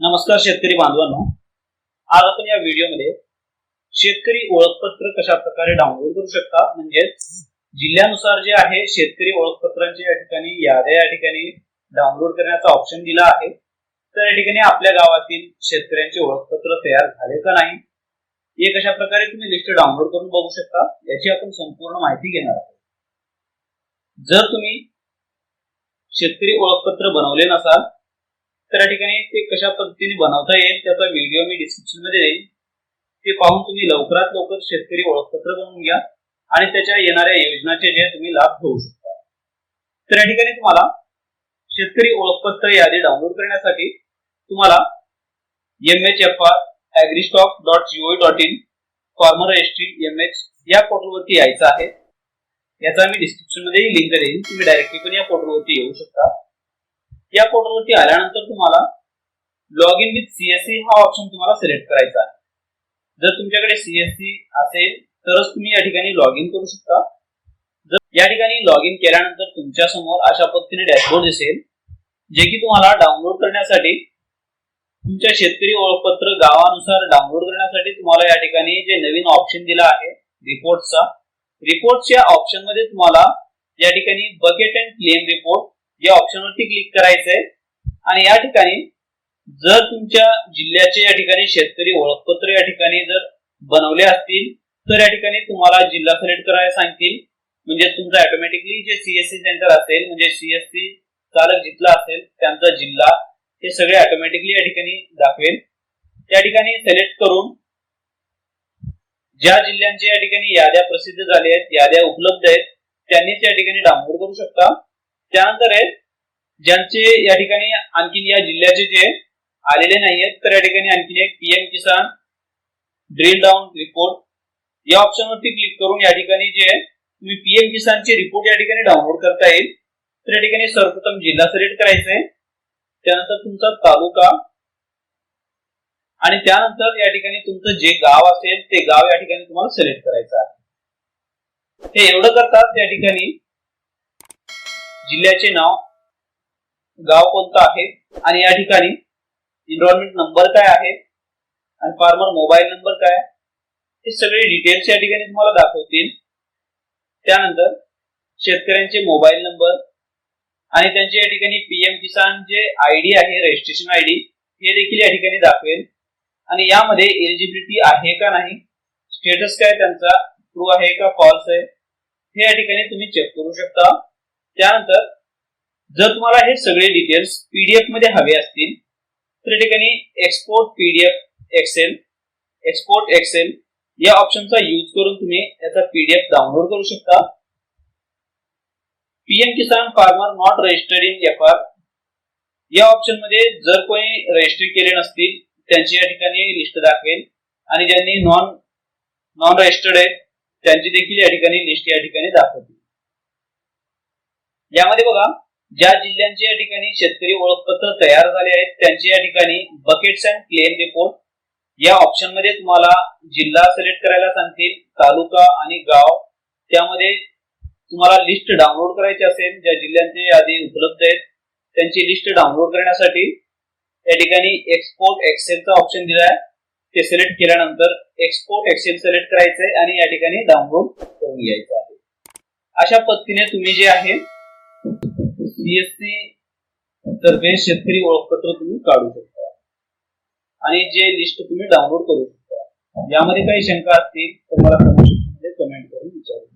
नमस्कार शेतकरी बांधवांनो. आज आपण या व्हिडिओमध्ये शेतकरी ओळखपत्र कशा प्रकारे डाउनलोड करू शकता? म्हणजेच जिल्ह्यानुसार जे आहे शेतकरी ओळखपत्रांची या ठिकाणी याद्या या ठिकाणी डाउनलोड करण्याचा ऑप्शन दिला आहे. तर या ठिकाणी आपल्या गावातील शेतकऱ्यांचे ओळखपत्र तयार झाले का नाही हे कशा प्रकारे तुम्ही लिस्ट डाउनलोड करून बघू शकता याची आपण संपूर्ण माहिती घेणार आहोत. जर तुम्ही शेतकरी ओळखपत्र बनवले नसाल तर या ठिकाणी ते कशा पद्धतीने बनवता येईल त्याचा व्हिडिओ मी डिस्क्रिप्शनमध्ये देईन. ते पाहून तुम्ही लवकरात लवकर शेतकरी ओळखपत्र बनवून घ्या आणि त्याच्या येणाऱ्या योजनाचे जे तुम्ही लाभ घेऊ शकता. तर या ठिकाणी तुम्हाला शेतकरी ओळखपत्र यादी डाउनलोड करण्यासाठी तुम्हाला M H F R agristack dot gov dot in farmer registry M H या पोर्टलवरती यायचं आहे. याचा मी डिस्क्रिप्शनमध्ये लिंक देईन. तुम्ही डायरेक्टली पण या पोर्टलवरती येऊ शकता. या पोर्टलवरती आल्यानंतर तुम्हाला लॉग इन विथ सीएससी हा ऑप्शन तुम्हाला सिलेक्ट करायचा आहे. जर तुमच्याकडे सीएससी असेल तरच तुम्ही या ठिकाणी लॉग इन करू शकता. जर या ठिकाणी लॉग इन केल्यानंतर तुमच्यासमोर अशा पद्धतीने डॅशबोर्ड दिसेल जे की तुम्हाला डाउनलोड करण्यासाठी तुमच्या शेतकरी ओळखपत्र गावानुसार डाउनलोड करण्यासाठी तुम्हाला या ठिकाणी जे नवीन ऑप्शन दिला आहे रिपोर्टचा रिपोर्टच्या ऑप्शनमध्ये तुम्हाला या ठिकाणी बकेट अँड क्लेम रिपोर्ट या ऑप्शनवरती क्लिक करायचंय. आणि या ठिकाणी जर तुमच्या जिल्ह्याचे या ठिकाणी शेतकरी ओळखपत्र या ठिकाणी जर बनवले असतील तर या ठिकाणी तुम्हाला जिल्हा सिलेक्ट करायला सांगतील. म्हणजे तुमचं ऑटोमॅटिकली जे सीएससी सेंटर असेल म्हणजे सीएससी चालक जिथला असेल त्यांचा जिल्हा हे सगळे ऑटोमॅटिकली या ठिकाणी दाखवेल. त्या ठिकाणी सिलेक्ट करून ज्या जिल्ह्यांच्या या ठिकाणी याद्या प्रसिद्ध झाल्या आहेत याद्या उपलब्ध आहेत त्यांनीच या ठिकाणी डाउनलोड करू शकता. त्यानंतर आहेत ज्यांचे या ठिकाणी आणखीन या जिल्ह्याचे जे आलेले नाहीयेत तर या ठिकाणी आणखीन एक PM Kisan drill down report या ऑप्शनवरती क्लिक करून या ठिकाणी जे तुम्ही पीएम किसानचे रिपोर्ट या ठिकाणी डाउनलोड करता येईल. तर या ठिकाणी सर्वप्रथम जिल्हा सिलेक्ट करायचंय. त्यानंतर तुमचा तालुका आणि त्यानंतर या ठिकाणी तुमचं जे गाव असेल ते गाव या ठिकाणी तुम्हाला सिलेक्ट करायचं आहे. हे एवढं करतात त्या ठिकाणी जिल्ह्याचे नाव गाव कोणतं आहे? आणि या ठिकाणी एनरोलमेंट नंबर काय आहे? आणि फार्मर मोबाईल नंबर काय हे सगळे डिटेल्स या ठिकाणी तुम्हाला दाखवतील. त्यानंतर शेतकऱ्यांचे मोबाईल नंबर आणि त्यांचे या ठिकाणी पीएम किसान जे आयडी आहे रजिस्ट्रेशन आयडी हे देखील या ठिकाणी दाखवेल. आणि यामध्ये एलिजिबिलिटी आहे का नाही? स्टेटस काय त्यांचा? ट्रू आहे का? फॉल्स आहे? हे या ठिकाणी तुम्ही चेक करू शकता. त्यानंतर जर तुम्हाला हे सगळे डिटेल्स पीडीएफमध्ये हवे असतील तर ठिकाणी export PDF excel export excel या ऑप्शनचा यूज करून तुम्ही याचा पीडीएफ डाउनलोड करू शकता. PM Kisan farmer not registered in F R या ऑप्शनमध्ये जर कोणी रजिस्टर केले नसतील त्यांची या ठिकाणी लिस्ट दाखवेल. आणि ज्यांनी नॉन नॉन रजिस्टर्ड आहेत त्यांची देखील या ठिकाणी लिस्ट या ठिकाणी दाखवतील. यामध्ये बघा ज्या जिल्ह्यांचे या ठिकाणी शेतकरी ओळखपत्र तयार झाले आहेत त्यांचे या ठिकाणी बकेट्स अँड क्लेम रिपोर्ट या ऑप्शनमध्ये तुम्हाला जिल्हा सिलेक्ट करायला सांगतील तालुका आणि गाव. त्यामध्ये तुम्हाला लिस्ट डाउनलोड करायची असेल ज्या जिल्ह्यांचे यादी उपलब्ध आहेत त्यांची लिस्ट डाउनलोड करण्यासाठी या ठिकाणी एक्सपोर्ट एक्सेलचा ऑप्शन दिलाय ते सिलेक्ट केल्यानंतर एक्सपोर्ट एक्सेल सिलेक्ट करायचंय आणि या ठिकाणी डाउनलोड करून घ्यायचं आहे. अशा पद्धतीने तुम्ही जे आहे सीएससी तर्फे शेतकरी ओळखपत्र तुम्ही काढू शकता. आणि जे लिस्ट तुम्ही डाउनलोड करू शकता. यामध्ये काही शंका असतील तर मला कमेंट करून विचारू.